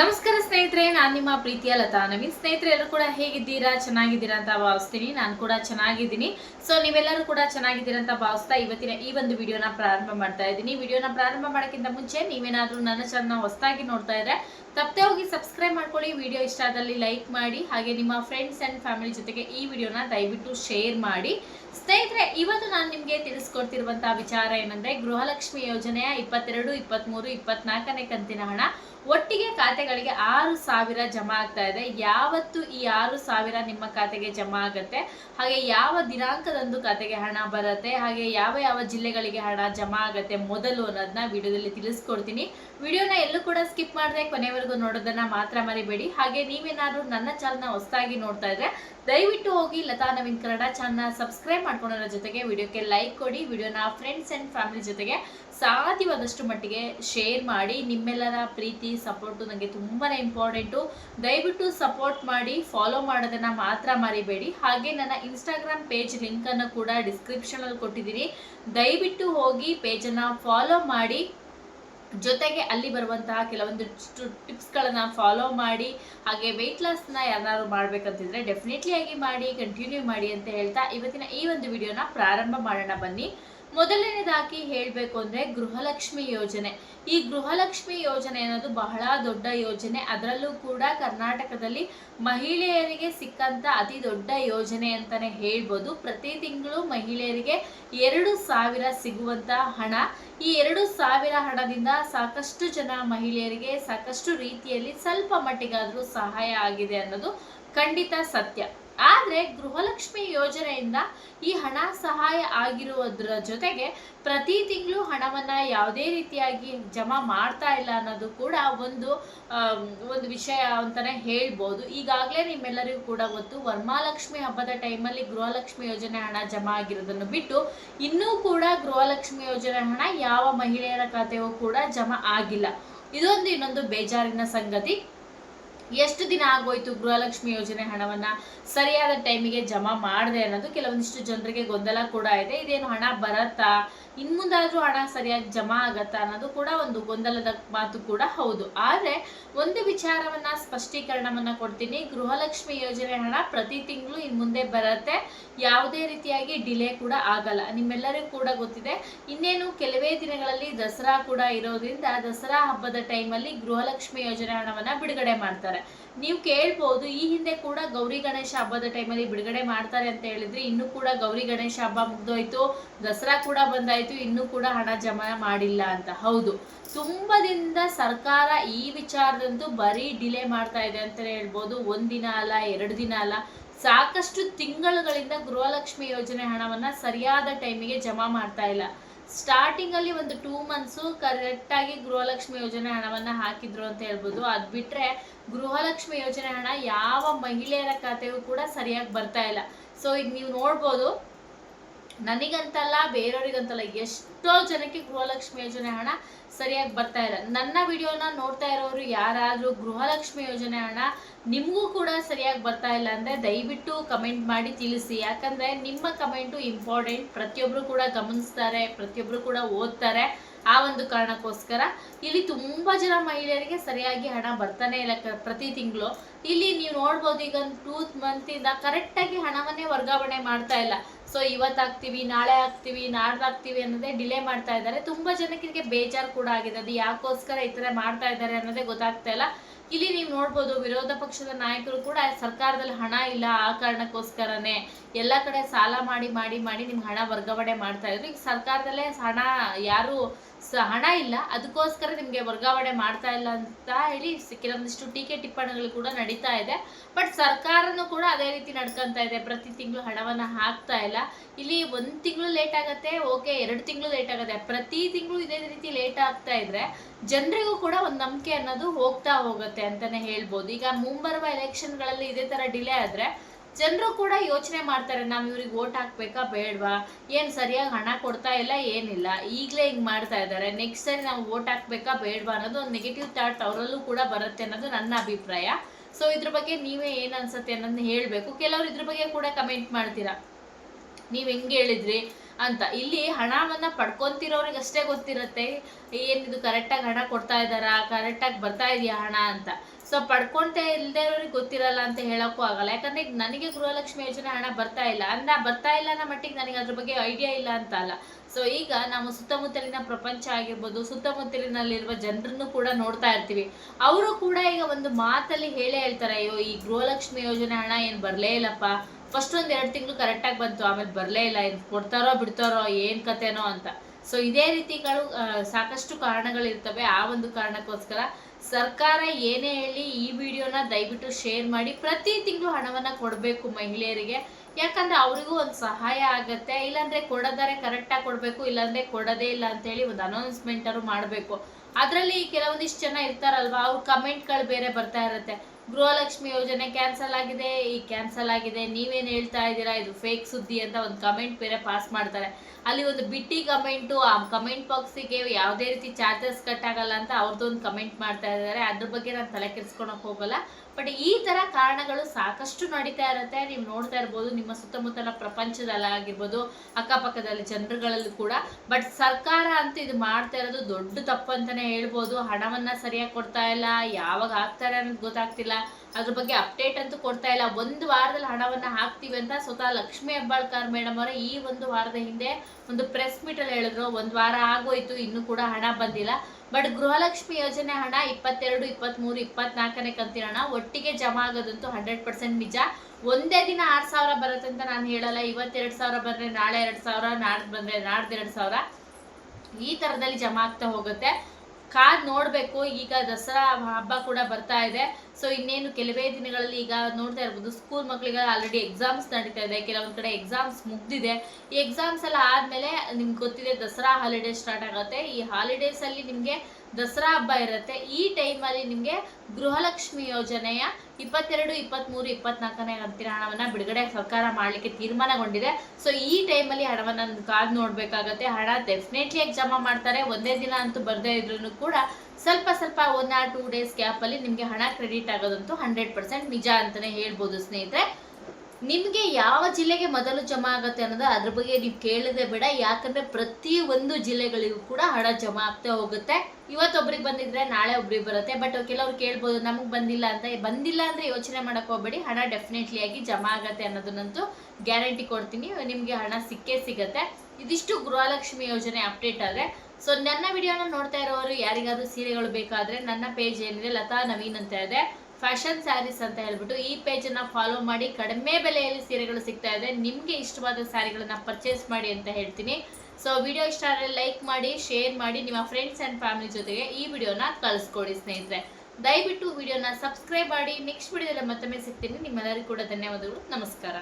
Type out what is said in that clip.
ನಮಸ್ಕಾರ ಸ್ನೇಹಿತರೆ, ನಾನು ನಿಮ್ಮ ಪ್ರೀತಿಯ ಲತಾ. ನವೀನ್ ಸ್ನೇಹಿತರೆ, ಎಲ್ಲರೂ ಕೂಡ ಹೇಗಿದ್ದೀರಾ? ಚೆನ್ನಾಗಿದ್ದೀರಾ ಅಂತ ಭಾವಿಸ್ತೀನಿ. ನಾನು ಕೂಡ ಚೆನ್ನಾಗಿದ್ದೀನಿ. ಸೊ ನೀವೆಲ್ಲರೂ ಕೂಡ ಚೆನ್ನಾಗಿದ್ದೀರಾ ಅಂತ ಭಾವಿಸ್ತಾ ಇವತ್ತಿನ ಈ ಒಂದು ವಿಡಿಯೋನ ಪ್ರಾರಂಭ ಮಾಡ್ತಾ ಇದ್ದೀನಿ. ವಿಡಿಯೋನ ಪ್ರಾರಂಭ ಮಾಡೋಕ್ಕಿಂತ ಮುಂಚೆ ನೀವೇನಾದರೂ ನನ್ನ ಚಾನಲ್ನ ಹೊಸದಾಗಿ ನೋಡ್ತಾ ಇದ್ರೆ ತಪ್ಪದೆ ಹೋಗಿ ಸಬ್ಸ್ಕ್ರೈಬ್ ಮಾಡ್ಕೊಳ್ಳಿ. ವಿಡಿಯೋ ಇಷ್ಟ ಆದಲ್ಲಿ ಲೈಕ್ ಮಾಡಿ. ಹಾಗೆ ನಿಮ್ಮ ಫ್ರೆಂಡ್ಸ್ ಅಂಡ್ ಫ್ಯಾಮಿಲಿ ಜೊತೆಗೆ ಈ ವಿಡಿಯೋನ ದಯವಿಟ್ಟು ಶೇರ್ ಮಾಡಿ. ಸ್ನೇಹಿತರೆ, ಇವತ್ತು ನಾನು ನಿಮಗೆ ತಿಳಿಸ್ಕೊಡ್ತಿರುವಂತಹ ವಿಚಾರ ಏನಂದ್ರೆ ಗೃಹಲಕ್ಷ್ಮಿ ಯೋಜನೆಯ ಇಪ್ಪತ್ತೆರಡು ಇಪ್ಪತ್ತ್ಮೂರು ಇಪ್ಪತ್ನಾಲ್ಕನೇ ಕಂತಿನ ಹಣ. ಒಟ್ಟಿಗೆ ಖಾತೆಗಳಿಗೆ ಆರು ಸಾವಿರ ಜಮಾ ಆಗ್ತಾ ಇದೆ. ಯಾವತ್ತು ಈ ಆರು ಸಾವಿರ ನಿಮ್ಮ ಖಾತೆಗೆ ಜಮಾ ಆಗುತ್ತೆ? ಹಾಗೆ ಯಾವ ದಿನಾಂಕದಂದು ಖಾತೆಗೆ ಹಣ ಬರುತ್ತೆ? ಹಾಗೆ ಯಾವ ಯಾವ ಜಿಲ್ಲೆಗಳಿಗೆ ಹಣ ಜಮಾ ಆಗುತ್ತೆ ಮೊದಲು ಅನ್ನೋದನ್ನ ವಿಡಿಯೋದಲ್ಲಿ ತಿಳಿಸ್ಕೊಡ್ತೀನಿ. ವಿಡಿಯೋನ ಎಲ್ಲೂ ಕೂಡ ಸ್ಕಿಪ್ ಮಾಡದೆ ಕೊನೆವರೆಗೂ ನೋಡೋದನ್ನ ಮಾತ್ರ ಮರಿಬೇಡಿ. ಹಾಗೆ ನೀವೇನಾದ್ರೂ ನನ್ನ ಚಾನಲ್ನ ಹೊಸದಾಗಿ ನೋಡ್ತಾ ಇದ್ರೆ ದಯವಿಟ್ಟು ಹೋಗಿ ಲತಾ ನವೀನ್ ಕನ್ನಡ ಚಾನಲ್ನ ಸಬ್ಸ್ಕ್ರೈಬ್ ಮಾಡ್ಕೊಳ್ಳೋದ್ರ ಜೊತೆಗೆ ವಿಡಿಯೋಕ್ಕೆ ಲೈಕ್ ಕೊಡಿ, ವಿಡಿಯೋನ ಫ್ರೆಂಡ್ಸ್ ಅಂಡ್ ಫ್ಯಾಮಿಲಿ ಜೊತೆಗೆ ಸಾಧ್ಯವಾದಷ್ಟು ಮಟ್ಟಿಗೆ ಶೇರ್ ಮಾಡಿ, ನಿಮ್ಮೆಲ್ಲರ ಪ್ರೀತಿ ಸಪೋರ್ಟು ನನಗೆ ತುಂಬಾ ಇಂಪಾರ್ಟೆಂಟು ದಯವಿಟ್ಟು ಸಪೋರ್ಟ್ ಮಾಡಿ ಫಾಲೋ ಮಾಡೋದನ್ನು ಮಾತ್ರ ಮರಿಬೇಡಿ. ಹಾಗೆ ನನ್ನ ಇನ್ಸ್ಟಾಗ್ರಾಮ್ ಪೇಜ್ ಲಿಂಕನ್ನು ಕೂಡ ಡಿಸ್ಕ್ರಿಪ್ಷನಲ್ಲಿ ಕೊಟ್ಟಿದ್ದೀನಿ. ದಯವಿಟ್ಟು ಹೋಗಿ ಪೇಜನ್ನು ಫಾಲೋ ಮಾಡಿ ಜೊತೆಗೆ ಅಲ್ಲಿ ಬರುವಂತಹ ಕೆಲವೊಂದು ಟಿಪ್ಸ್ಗಳನ್ನು ಫಾಲೋ ಮಾಡಿ, ಹಾಗೆ ವೆಯ್ಟ್ ಲಾಸ್ನ ಯಾರು ಮಾಡ್ಬೇಕಂತಿದ್ರೆ ಡೆಫಿನೆಟ್ಲಿ ಆಗಿ ಮಾಡಿ ಕಂಟಿನ್ಯೂ ಮಾಡಿ ಅಂತ ಹೇಳ್ತಾ ಇವತ್ತಿನ ಈ ಒಂದು ವಿಡಿಯೋನ ಪ್ರಾರಂಭ ಮಾಡೋಣ ಬನ್ನಿ. ಮೊದಲನೇದಾಗಿ ಹೇಳಬೇಕು ಅಂದರೆ ಗೃಹಲಕ್ಷ್ಮಿ ಯೋಜನೆ. ಈ ಗೃಹಲಕ್ಷ್ಮಿ ಯೋಜನೆ ಅನ್ನೋದು ಬಹಳ ದೊಡ್ಡ ಯೋಜನೆ. ಅದರಲ್ಲೂ ಕೂಡ ಕರ್ನಾಟಕದಲ್ಲಿ ಮಹಿಳೆಯರಿಗೆ ಸಿಕ್ಕಂಥ ಅತಿ ದೊಡ್ಡ ಯೋಜನೆ ಅಂತಾನೆ ಹೇಳ್ಬೋದು. ಪ್ರತಿ ತಿಂಗಳು ಮಹಿಳೆಯರಿಗೆ ಎರಡು ಸಾವಿರ ಸಿಗುವಂತ ಹಣ. ಈ ಎರಡು ಸಾವಿರ ಹಣದಿಂದ ಸಾಕಷ್ಟು ಜನ ಮಹಿಳೆಯರಿಗೆ ಸಾಕಷ್ಟು ರೀತಿಯಲ್ಲಿ ಸ್ವಲ್ಪ ಮಟ್ಟಿಗಾದರೂ ಸಹಾಯ ಆಗಿದೆ ಅನ್ನೋದು ಖಂಡಿತ ಸತ್ಯ. ಆದರೆ ಗೃಹಲಕ್ಷ್ಮಿ ಯೋಜನೆಯಿಂದ ಈ ಹಣ ಸಹಾಯ ಆಗಿರುವುದರ ಜೊತೆಗೆ ಪ್ರತಿ ತಿಂಗಳು ಹಣವನ್ನ ಯಾವುದೇ ರೀತಿಯಾಗಿ ಜಮಾ ಮಾಡ್ತಾ ಇಲ್ಲ ಅನ್ನೋದು ಕೂಡ ಒಂದು ಒಂದು ವಿಷಯ ಅಂತಾನೆ ಹೇಳ್ಬೋದು. ಈಗಾಗಲೇ ನಿಮ್ಮೆಲ್ಲರಿಗೂ ಕೂಡ ಗೊತ್ತು, ವರ್ಮಾಲಕ್ಷ್ಮಿ ಹಬ್ಬದ ಟೈಮಲ್ಲಿ ಗೃಹಲಕ್ಷ್ಮಿ ಯೋಜನೆ ಹಣ ಜಮಾ ಆಗಿರೋದನ್ನು ಬಿಟ್ಟು ಇನ್ನೂ ಕೂಡ ಗೃಹಲಕ್ಷ್ಮಿ ಯೋಜನೆ ಹಣ ಯಾವ ಮಹಿಳೆಯರ ಖಾತೆಯೂ ಕೂಡ ಜಮಾ ಆಗಿಲ್ಲ. ಇದೊಂದು ಇನ್ನೊಂದು ಬೇಜಾರಿನ ಸಂಗತಿ. ಎಷ್ಟು ದಿನ ಆಗೋಯ್ತು ಗೃಹಲಕ್ಷ್ಮಿ ಯೋಜನೆ ಹಣವನ್ನ ಸರಿಯಾದ ಟೈಮಿಗೆ ಜಮಾ ಮಾಡಿದೆ ಅನ್ನೋದು ಕೆಲವೊಂದಿಷ್ಟು ಜನರಿಗೆ ಗೊಂದಲ ಕೂಡ ಇದೆ. ಇದೇನು ಹಣ ಬರತ್ತಾ? ಇನ್ ಮುಂದಾದ್ರೂ ಹಣ ಸರಿಯಾಗಿ ಜಮಾ ಆಗತ್ತಾ ಅನ್ನೋದು ಕೂಡ ಒಂದು ಗೊಂದಲದ ಮಾತು ಕೂಡ ಹೌದು. ಆದ್ರೆ ಒಂದು ವಿಚಾರವನ್ನ ಸ್ಪಷ್ಟೀಕರಣವನ್ನ ಕೊಡ್ತೀನಿ. ಗೃಹಲಕ್ಷ್ಮಿ ಯೋಜನೆ ಹಣ ಪ್ರತಿ ತಿಂಗಳು ಇನ್ ಮುಂದೆ ಬರತ್ತೆ. ಯಾವುದೇ ರೀತಿಯಾಗಿ ಡಿಲೇ ಕೂಡ ಆಗಲ್ಲ. ನಿಮ್ಮೆಲ್ಲರಿಗೂ ಕೂಡ ಗೊತ್ತಿದೆ. ಇನ್ನೇನು ಕೆಲವೇ ದಿನಗಳಲ್ಲಿ ದಸರಾ ಕೂಡ ಇರೋದ್ರಿಂದ ದಸರಾ ಹಬ್ಬದ ಟೈಮಲ್ಲಿ ಗೃಹಲಕ್ಷ್ಮಿ ಯೋಜನೆ ಹಣವನ್ನ ಬಿಡುಗಡೆ ಮಾಡ್ತಾರೆ. ನೀವು ಕೇಳ್ಬೋದು, ಈ ಹಿಂದೆ ಕೂಡ ಗೌರಿ ಗಣೇಶ ಹಬ್ಬದ ಟೈಮಲ್ಲಿ ಬಿಡುಗಡೆ ಮಾಡ್ತಾರೆ ಅಂತ ಹೇಳಿದ್ರೆ ಇನ್ನೂ ಕೂಡ ಗೌರಿ ಗಣೇಶ ಹಬ್ಬ ಮುಗ್ದೋಯ್ತು, ದಸರಾ ಕೂಡ ಬಂದಾಯ್ತು, ಇನ್ನೂ ಕೂಡ ಹಣ ಜಮಾ ಮಾಡಿಲ್ಲ ಅಂತ. ಹೌದು. ತುಂಬದಿಂದ ಸರ್ಕಾರ ಈ ವಿಚಾರದಂತೂ ಬರೀ ಡಿಲೇ ಮಾಡ್ತಾ ಇದೆ ಅಂತಲೇ ಹೇಳ್ಬೋದು. ಒಂದಿನ ಅಲ್ಲ, ಎರಡು ದಿನ ಅಲ್ಲ, ಸಾಕಷ್ಟು ತಿಂಗಳುಗಳಿಂದ ಗೃಹಲಕ್ಷ್ಮಿ ಯೋಜನೆ ಹಣವನ್ನ ಸರಿಯಾದ ಟೈಮಿಗೆ ಜಮಾ ಮಾಡ್ತಾ ಇಲ್ಲ. ಸ್ಟಾರ್ಟಿಂಗ್ ಅಲ್ಲಿ ಒಂದು ಟೂ ಮಂತ್ಸು ಕರೆಕ್ಟ್ ಆಗಿ ಗೃಹಲಕ್ಷ್ಮಿ ಯೋಜನೆ ಹಣವನ್ನ ಹಾಕಿದ್ರು ಅಂತ ಹೇಳ್ಬೋದು. ಅದ್ ಬಿಟ್ರೆ ಗೃಹಲಕ್ಷ್ಮಿ ಯೋಜನೆ ಹಣ ಯಾವ ಮಹಿಳೆಯರ ಖಾತೆಗೂ ಕೂಡ ಸರಿಯಾಗಿ ಬರ್ತಾ ಇಲ್ಲ. ಸೊ ಈಗ ನೀವು ನೋಡ್ಬೋದು. ನನಗಂತಲ್ಲ, ಬೇರೆಯವ್ರಿಗಂತಲ್ಲ ಎಷ್ಟೋ ಜನಕ್ಕೆ ಗೃಹಲಕ್ಷ್ಮಿ ಯೋಜನೆ ಹಣ ಸರಿಯಾಗಿ ಬರ್ತಾ ಇಲ್ಲ. ನನ್ನ ವಿಡಿಯೋನ ನೋಡ್ತಾ ಇರೋರು ಯಾರಾದರೂ ಗೃಹಲಕ್ಷ್ಮಿ ಯೋಜನೆ ಹಣ ನಿಮಗೂ ಕೂಡ ಸರಿಯಾಗಿ ಬರ್ತಾ ಇಲ್ಲ ಅಂದರೆ ದಯವಿಟ್ಟು ಕಮೆಂಟ್ ಮಾಡಿ ತಿಳಿಸಿ. ಯಾಕಂದರೆ ನಿಮ್ಮ ಕಮೆಂಟು ಇಂಪಾರ್ಟೆಂಟ್. ಪ್ರತಿಯೊಬ್ಬರು ಕೂಡ ಗಮನಿಸ್ತಾರೆ ಪ್ರತಿಯೊಬ್ಬರು ಕೂಡ ಓದ್ತಾರೆ. ಆ ಒಂದು ಕಾರಣಕ್ಕೋಸ್ಕರ ಇಲ್ಲಿ ತುಂಬಾ ಜನ ಮಹಿಳೆಯರಿಗೆ ಸರಿಯಾಗಿ ಹಣ ಬರ್ತಾನೆ ಇಲ್ಲ ಪ್ರತಿ ತಿಂಗಳು. ಇಲ್ಲಿ ನೀವು ನೋಡ್ಬೋದು ಈಗ ಟೂ ಮಂತ್ ಇಂದ ಕರೆಕ್ಟ್ ಆಗಿ ಹಣವನ್ನೇ ವರ್ಗಾವಣೆ ಮಾಡ್ತಾ ಇಲ್ಲ. ಸೊ ಇವತ್ತು ನಾಳೆ ಹಾಕ್ತೀವಿ, ನಾಡ್ದು ಹಾಕ್ತೀವಿ ಅನ್ನೋದೇ ಡಿಲೇ ಮಾಡ್ತಾ ಇದ್ದಾರೆ. ತುಂಬ ಜನಕ್ಕೆ ಬೇಜಾರು ಕೂಡ ಆಗಿದೆ. ಅದು ಯಾಕೋಸ್ಕರ ಈ ಥರ ಮಾಡ್ತಾ ಇದ್ದಾರೆ ಅನ್ನೋದೇ ಗೊತ್ತಾಗ್ತಾ ಇಲ್ಲ. ಇಲ್ಲಿ ನೀವು ನೋಡ್ಬೋದು ವಿರೋಧ ಪಕ್ಷದ ನಾಯಕರು ಕೂಡ ಸರ್ಕಾರದಲ್ಲಿ ಹಣ ಇಲ್ಲ ಆ ಕಾರಣಕ್ಕೋಸ್ಕರನೇ ಎಲ್ಲ ಕಡೆ ಸಾಲ ಮಾಡಿ ಮಾಡಿ ಮಾಡಿ ನಿಮ್ಗೆ ಹಣ ವರ್ಗಾವಣೆ ಮಾಡ್ತಾ ಇದ್ರು. ಈಗ ಸರ್ಕಾರದಲ್ಲೇ ಹಣ ಯಾರು ಹಣ ಇಲ್ಲ, ಅದಕ್ಕೋಸ್ಕರ ನಿಮಗೆ ವರ್ಗಾವಣೆ ಮಾಡ್ತಾ ಇಲ್ಲ ಅಂತ ಹೇಳಿ ಕೆಲವೊಂದಿಷ್ಟು ಟೀಕೆ ಟಿಪ್ಪಣಿಗಳು ಕೂಡ ನಡೀತಾ ಇದೆ. ಬಟ್ ಸರ್ಕಾರನೂ ಕೂಡ ಅದೇ ರೀತಿ ನಡ್ಕೊತ ಇದೆ. ಪ್ರತಿ ತಿಂಗಳು ಹಣವನ್ನು ಹಾಕ್ತಾ ಇಲ್ಲ. ಇಲ್ಲಿ ಒಂದು ತಿಂಗಳು ಲೇಟ್ ಆಗುತ್ತೆ ಓಕೆ ಎರಡು ತಿಂಗಳು ಲೇಟ್ ಆಗುತ್ತೆ. ಪ್ರತಿ ತಿಂಗಳು ಇದೇ ರೀತಿ ಲೇಟ್ ಆಗ್ತಾ ಇದ್ರೆ ಜನರಿಗೂ ಕೂಡ ಒಂದು ನಂಬಿಕೆ ಅನ್ನೋದು ಹೋಗ್ತಾ ಹೋಗುತ್ತೆ ಅಂತಾನೆ ಹೇಳ್ಬೋದು. ಈಗ ಮುಂಬರುವ ಎಲೆಕ್ಷನ್ಗಳಲ್ಲಿ ಇದೇ ಥರ ಡಿಲೇ ಆದ್ರೆ ಜನರು ಕೂಡ ಯೋಚನೆ ಮಾಡ್ತಾರೆ, ನಾವು ಇವ್ರಿಗೆ ಓಟ್ ಹಾಕ್ಬೇಕಾ? ಬೇಡವಾ? ಏನ್ ಸರಿಯಾಗಿ ಹಣ ಕೊಡ್ತಾ ಇಲ್ಲ, ಏನಿಲ್ಲ. ಈಗಲೇ ಹಿಂಗ್ ಮಾಡ್ತಾ ಇದ್ದಾರೆ. ನೆಕ್ಸ್ಟ್ ಸರಿ ನಾವು ಓಟ್ ಹಾಕ್ಬೇಕಾ? ಬೇಡವಾ? ಅನ್ನೋದು ಒಂದು ನೆಗೆಟಿವ್ ಥಾಟ್ ಅವರಲ್ಲೂ ಕೂಡ ಬರುತ್ತೆ ಅನ್ನೋದು ನನ್ನ ಅಭಿಪ್ರಾಯ. ಸೊ ಇದ್ರ ಬಗ್ಗೆ ನೀವೇ ಏನ್ ಅನ್ಸುತ್ತೆ ಅನ್ನೋದನ್ನ ಹೇಳ್ಬೇಕು. ಕೆಲವರು ಇದ್ರ ಬಗ್ಗೆ ಕೂಡ ಕಮೆಂಟ್ ಮಾಡ್ತೀರಾ? ನೀವ್ ಹೆಂಗ್ ಹೇಳಿದ್ರಿ ಅಂತ. ಇಲ್ಲಿ ಹಣವನ್ನ ಪಡ್ಕೊಂತಿರೋರಿಗೆ ಅಷ್ಟೇ ಗೊತ್ತಿರುತ್ತೆ. ಏನಿದು ಕರೆಕ್ಟಾಗಿ ಹಣ ಕೊಡ್ತಾ ಇದ್ದಾರಾ? ಕರೆಕ್ಟಾಗಿ ಬರ್ತಾ ಇದೆಯಾ ಹಣ ಅಂತ. ಸೊ ಪಡ್ಕೊಂತೇ ಇಲ್ಲದೆ ಇರೋರಿಗೆ ಗೊತ್ತಿರಲ್ಲ ಅಂತ ಹೇಳೋಕ್ಕೂ ಆಗಲ್ಲ. ಯಾಕಂದ್ರೆ ಈಗ ನನಗೆ ಗೃಹಲಕ್ಷ್ಮಿ ಯೋಜನೆ ಹಣ ಬರ್ತಾ ಇಲ್ಲ. ಅಂದ್ರೆ ಬರ್ತಾ ಇಲ್ಲ ಅನ್ನೋ ಮಟ್ಟಿಗೆ ನನಗೆ ಅದ್ರ ಬಗ್ಗೆ ಐಡಿಯಾ ಇಲ್ಲ ಅಂತ ಅಲ್ಲ. ಸೊ ಈಗ ನಮ್ಮ ಸುತ್ತಮುತ್ತಲಿನ ಪ್ರಪಂಚ ಆಗಿರ್ಬೋದು, ಸುತ್ತಮುತ್ತಲಿನಲ್ಲಿರುವ ಜನರನ್ನು ಕೂಡ ನೋಡ್ತಾ ಇರ್ತೀವಿ. ಅವರು ಕೂಡ ಈಗ ಒಂದು ಮಾತಲ್ಲಿ ಹೇಳೇ ಹೇಳ್ತಾರೆ, ಅಯ್ಯೋ, ಈ ಗೃಹಲಕ್ಷ್ಮಿ ಯೋಜನೆ ಹಣ ಏನು ಬರಲೇ ಇಲ್ಲಪ್ಪ. ಫಸ್ಟ್ ಒಂದು ಎರಡು ತಿಂಗಳು ಕರೆಕ್ಟಾಗಿ ಬಂತು, ಆಮೇಲೆ ಬರಲೇ ಇಲ್ಲ. ಏನು ಕೊಡ್ತಾರೋ ಬಿಡ್ತಾರೋ, ಏನು ಕತೆನೋ ಅಂತ. ಸೊ ಇದೇ ರೀತಿಗಳು ಸಾಕಷ್ಟು ಕಾರಣಗಳಿರ್ತವೆ. ಆ ಒಂದು ಕಾರಣಕ್ಕೋಸ್ಕರ ಸರ್ಕಾರ ಏನೇ ಹೇಳಿ ಈ ವಿಡಿಯೋನ ದಯವಿಟ್ಟು ಶೇರ್ ಮಾಡಿ. ಪ್ರತಿ ತಿಂಗಳು ಹಣವನ್ನು ಕೊಡಬೇಕು ಮಹಿಳೆಯರಿಗೆ. ಯಾಕಂದ್ರೆ ಅವರಿಗೂ ಒಂದು ಸಹಾಯ ಆಗುತ್ತೆ. ಇಲ್ಲಾಂದ್ರೆ ಕೊಡೋದಾರೆ ಕರೆಕ್ಟಾಗಿ ಕೊಡಬೇಕು, ಇಲ್ಲಾಂದ್ರೆ ಕೊಡೋದೇ ಇಲ್ಲ ಅಂತೇಳಿ ಒಂದು ಅನೌನ್ಸ್ಮೆಂಟ್ ಅವರು ಮಾಡಬೇಕು. ಅದರಲ್ಲಿ ಕೆಲವೊಂದಿಷ್ಟು ಜನ ಇರ್ತಾರಲ್ವಾ, ಅವ್ರ ಕಮೆಂಟ್ಗಳು ಬೇರೆ ಬರ್ತಾ ಇರುತ್ತೆ. ಗೃಹಲಕ್ಷ್ಮಿ ಯೋಜನೆ ಕ್ಯಾನ್ಸಲ್ ಆಗಿದೆ, ಈ ಕ್ಯಾನ್ಸಲ್ ಆಗಿದೆ, ನೀವೇನು ಹೇಳ್ತಾ ಇದ್ದೀರಾ? ಇದು ಫೇಕ್ ಸುದ್ದಿ ಅಂತ ಒಂದು ಕಮೆಂಟ್ ಬೇರೆ ಪಾಸ್ ಮಾಡ್ತಾರೆ. ಅಲ್ಲಿ ಒಂದು ಬಿಟ್ಟಿ ಕಮೆಂಟು ಆ ಕಮೆಂಟ್ ಬಾಕ್ಸಿಗೆ ಯಾವುದೇ ರೀತಿ ಚಾರ್ಜಸ್ ಕಟ್ ಆಗಲ್ಲ ಅಂತ ಅವ್ರದ್ದು ಒಂದು ಕಮೆಂಟ್ ಮಾಡ್ತಾ ಇದ್ದಾರೆ. ಅದ್ರ ಬಗ್ಗೆ ನಾನು ತಲೆ ಕೆಡಿಸ್ಕೊಳಕ್ ಹೋಗಲ್ಲ. ಬಟ್ ಈ ತರ ಕಾರಣಗಳು ಸಾಕಷ್ಟು ನಡೀತಾ ಇರುತ್ತೆ. ನೀವು ನೋಡ್ತಾ ಇರ್ಬೋದು, ನಿಮ್ಮ ಸುತ್ತಮುತ್ತಲ ಪ್ರಪಂಚದಲ್ಲಿ ಆಗಿರ್ಬೋದು, ಅಕ್ಕಪಕ್ಕದಲ್ಲಿ ಜನರುಗಳಲ್ಲಿ ಕೂಡ. ಬಟ್ ಸರ್ಕಾರ ಅಂತ ಇದು ಮಾಡ್ತಾ ಇರೋದು ದೊಡ್ಡ ತಪ್ಪು ಅಂತಾನೆ ಹೇಳ್ಬೋದು. ಹಣವನ್ನ ಸರಿಯಾಗಿ ಕೊಡ್ತಾ ಇಲ್ಲ. ಯಾವಾಗ ಹಾಕ್ತಾರೆ ಅನ್ನೋದು ಗೊತ್ತಾಗ್ತಿಲ್ಲ. ಅದ್ರ ಬಗ್ಗೆ ಅಪ್ಡೇಟ್ ಅಂತೂ ಕೊಡ್ತಾ ಇಲ್ಲ. ಒಂದು ವಾರದಲ್ಲಿ ಹಣವನ್ನ ಹಾಕ್ತೀವಿ ಅಂತ ಸ್ವತಃ ಲಕ್ಷ್ಮೀ ಹೆಬ್ಬಾಳ್ಕರ್ ಮೇಡಮ್ ಅವರ ಈ ಒಂದು ವಾರದ ಹಿಂದೆ ಒಂದು ಪ್ರೆಸ್ ಮೀಟ್ ಅಲ್ಲಿ ಹೇಳಿದ್ರು. ಒಂದು ವಾರ ಆಗೋಯ್ತು, ಇನ್ನು ಕೂಡ ಹಣ ಬಂದಿಲ್ಲ. ಬಟ್ ಗೃಹಲಕ್ಷ್ಮಿ ಯೋಜನೆ ಹಣ ಇಪ್ಪತ್ತೆರಡು, ಇಪ್ಪತ್ಮೂರು, ಇಪ್ಪತ್ನಾಲ್ಕನೇ ಕಂತಿನ ಹಣ ಒಟ್ಟಿಗೆ ಜಮಾ ಆಗೋದಂತೂ ಹಂಡ್ರೆಡ್ ಪರ್ಸೆಂಟ್ ನಿಜ. ಒಂದೇ ದಿನ ಆರು ಸಾವಿರ ಬರುತ್ತೆ ಅಂತ ನಾನು ಹೇಳಲ್ಲ. ಇವತ್ತೆರಡು ಸಾವಿರ ಬಂದರೆ ನಾಳೆ ಎರಡು ಸಾವಿರ, ನಾಡ್ದು ಬಂದರೆ ನಾಡ್ದು ಎರಡು ಸಾವಿರ. ಈ ಥರದಲ್ಲಿ ಜಮಾ ಆಗ್ತಾ ಹೋಗುತ್ತೆ. ಕಾದ್ ನೋಡಬೇಕು. ಈಗ ದಸರಾ ಹಬ್ಬ ಕೂಡ ಬರ್ತಾ ಇದೆ. ಸೊ ಇನ್ನೇನು ಕೆಲವೇ ದಿನಗಳಲ್ಲಿ ಈಗ ನೋಡ್ತಾ ಇರ್ಬೋದು. ಸ್ಕೂಲ್ ಮಕ್ಕಳಿಗೆ ಆಲ್ರೆಡಿ ಎಕ್ಸಾಮ್ಸ್ ನಡೀತಾ ಇದೆ. ಕೆಲವೊಂದು ಕಡೆ ಎಕ್ಸಾಮ್ಸ್ ಮುಗ್ದಿದೆ. ಈ ಎಕ್ಸಾಮ್ಸ್ ಎಲ್ಲ ಆದ್ಮೇಲೆ ನಿಮ್ಗೆ ಗೊತ್ತಿದೆ, ದಸರಾ ಹಾಲಿಡೇ ಸ್ಟಾರ್ಟ್ ಆಗುತ್ತೆ. ಈ ಹಾಲಿಡೇಸ್ ಅಲ್ಲಿ ನಿಮ್ಗೆ ದಸರಾ ಹಬ್ಬ ಇರುತ್ತೆ. ಈ ಟೈಮಲ್ಲಿ ನಿಮಗೆ ಗೃಹಲಕ್ಷ್ಮಿ ಯೋಜನೆಯ ಇಪ್ಪತ್ತೆರಡು ಇಪ್ಪತ್ತ್ಮೂರು ಇಪ್ಪತ್ನಾಲ್ಕನೇ ಹತ್ತಿರ ಹಣವನ್ನ ಬಿಡುಗಡೆ ಸರ್ಕಾರ ಮಾಡಲಿಕ್ಕೆ ತೀರ್ಮಾನಗೊಂಡಿದೆ. ಸೊ ಈ ಟೈಮಲ್ಲಿ ಹಣವನ್ನ ಕಾದು ನೋಡ್ಬೇಕಾಗತ್ತೆ. ಹಣ ಡೆಫಿನೆಟ್ಲಿ ಆಗಿ ಜಮಾ ಮಾಡ್ತಾರೆ. ಒಂದೇ ದಿನ ಅಂತೂ ಬರದೇ ಇದ್ರೂ ಕೂಡ ಸ್ವಲ್ಪ ಸ್ವಲ್ಪ ಒನ್ ಆರ್ ಟೂ ಡೇಸ್ ಗ್ಯಾಪಲ್ಲಿ ನಿಮಗೆ ಹಣ ಕ್ರೆಡಿಟ್ ಆಗೋದಂತೂ ಹಂಡ್ರೆಡ್ ಪರ್ಸೆಂಟ್ ನಿಜ ಅಂತಾನೆ ಹೇಳ್ಬೋದು ಸ್ನೇಹಿತರೆ. ನಿಮಗೆ ಯಾವ ಜಿಲ್ಲೆಗೆ ಮೊದಲು ಜಮಾ ಆಗುತ್ತೆ ಅನ್ನೋದು ಅದ್ರ ಬಗ್ಗೆ ನೀವು ಕೇಳದೆ ಬೇಡ. ಯಾಕಂದ್ರೆ ಪ್ರತಿ ಒಂದು ಜಿಲ್ಲೆಗಳಿಗೂ ಕೂಡ ಹಣ ಜಮಾ ಆಗ್ತಾ ಹೋಗುತ್ತೆ. ಇವತ್ತೊಬ್ರಿಗೆ ಬಂದಿದ್ರೆ ನಾಳೆ ಒಬ್ರಿಗೆ ಬರುತ್ತೆ. ಬಟ್ ಕೆಲವ್ರು ಕೇಳ್ಬೋದು, ನಮಗೆ ಬಂದಿಲ್ಲ ಅಂತ. ಬಂದಿಲ್ಲ ಅಂದ್ರೆ ಯೋಚನೆ ಮಾಡಕ್ ಹೋಗ್ಬೇಡಿ. ಹಣ ಡೆಫಿನೆಟ್ಲಿ ಆಗಿ ಜಮಾ ಆಗತ್ತೆ ಅನ್ನೋದನ್ನಂತೂ ಗ್ಯಾರಂಟಿ ಕೊಡ್ತೀನಿ. ನಿಮಗೆ ಹಣ ಸಿಕ್ಕೇ ಸಿಗತ್ತೆ. ಇದಿಷ್ಟು ಗೃಹಲಕ್ಷ್ಮಿ ಯೋಜನೆ ಅಪ್ಡೇಟ್ ಆದ್ರೆ. ಸೊ ನನ್ನ ವಿಡಿಯೋನ ನೋಡ್ತಾ ಇರೋರು ಯಾರಿಗಾದ್ರೂ ಸೀರೆಗಳು ಬೇಕಾದ್ರೆ ನನ್ನ ಪೇಜ್ ಏನಿದೆ ಲತಾ ನವೀನ್ ಅಂತ ಇದೆ. ಫ್ಯಾಷನ್ ಸ್ಯಾರೀಸ್ ಅಂತ ಹೇಳ್ಬಿಟ್ಟು ಈ ಪೇಜ್ ಅನ್ನ ಫಾಲೋ ಮಾಡಿ ಕಡಿಮೆ ಬೆಲೆಯಲ್ಲಿ ಸೀರೆಗಳು ಸಿಗ್ತಾ ಇದೆ. ನಿಮ್ಗೆ ಇಷ್ಟವಾದ ಸ್ಯಾರಿಗಳನ್ನ ಪರ್ಚೇಸ್ ಮಾಡಿ ಅಂತ ಹೇಳ್ತೀನಿ. ಸೊ ವಿಡಿಯೋ ಇಷ್ಟ ಆದರೆ ಲೈಕ್ ಮಾಡಿ ಶೇರ್ ಮಾಡಿ, ನಿಮ್ಮ ಫ್ರೆಂಡ್ಸ್ ಅಂಡ್ ಫ್ಯಾಮಿಲಿ ಜೊತೆಗೆ ಈ ವಿಡಿಯೋನ ಕಳಿಸ್ಕೊಡಿ ಸ್ನೇಹಿತರೆ. ದಯವಿಟ್ಟು ವಿಡಿಯೋನ ಸಬ್ಸ್ಕ್ರೈಬ್ ಮಾಡಿ ನೆಕ್ಸ್ಟ್ ವಿಡಿಯೋದಲ್ಲಿ ಮತ್ತೊಮ್ಮೆ ಸಿಗ್ತೀನಿ. ನಿಮ್ಮೆಲ್ಲರಿಗೂ ಕೂಡ ಧನ್ಯವಾದಗಳು. ನಮಸ್ಕಾರ.